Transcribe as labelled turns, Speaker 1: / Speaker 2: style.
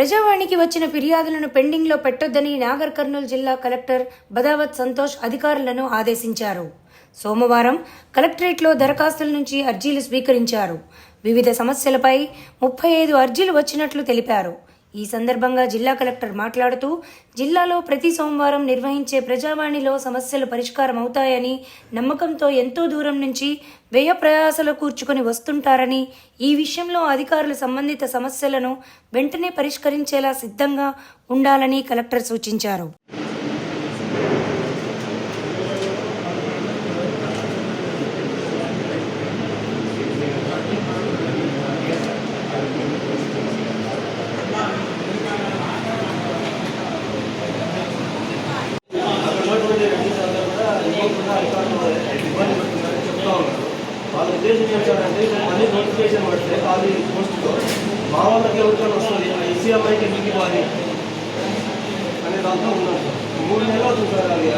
Speaker 1: ప్రజావాణికి వచ్చిన ఫిర్యాదులను పెండింగ్లో పెట్టొద్దని నాగర్ కర్నూలు జిల్లా కలెక్టర్ బదావత్ సంతోష్ అధికారులను ఆదేశించారు. సోమవారం కలెక్టరేట్లో దరఖాస్తుల నుంచి అర్జీలు స్వీకరించారు. వివిధ సమస్యలపై ముప్పై ఐదు అర్జీలు వచ్చినట్లు తెలిపారు. ఈ సందర్భంగా జిల్లా కలెక్టర్ మాట్లాడుతూ జిల్లాలో ప్రతి సోమవారం నిర్వహించే ప్రజావాణిలో సమస్యలు పరిష్కారం అవుతాయని నమ్మకంతో ఎంతో దూరం నుంచి వ్యయ ప్రయాసలు కూర్చుకొని వస్తుంటారని ఈ విషయంలో అధికారులు సంబంధిత సమస్యలను వెంటనే పరిష్కరించేలా సిద్ధంగా ఉండాలని కలెక్టర్ సూచించారు.
Speaker 2: అధికారులు ఇబ్బంది పెడుతున్నారని చెప్తా ఉన్నారు వాళ్ళ ఉద్దేశం ఏంటంటే మళ్ళీ నోటిఫికేషన్ పడితే ఖాళీ పోస్టులో మా వాళ్ళకి ఎవరికైనా వస్తుంది ఈసీఎంఐకి ఎందుకు ఇవ్వాలి అనే దాంతో ఉన్నాం సార్. మూడు నెలలు అవుతుంది సార్ అది.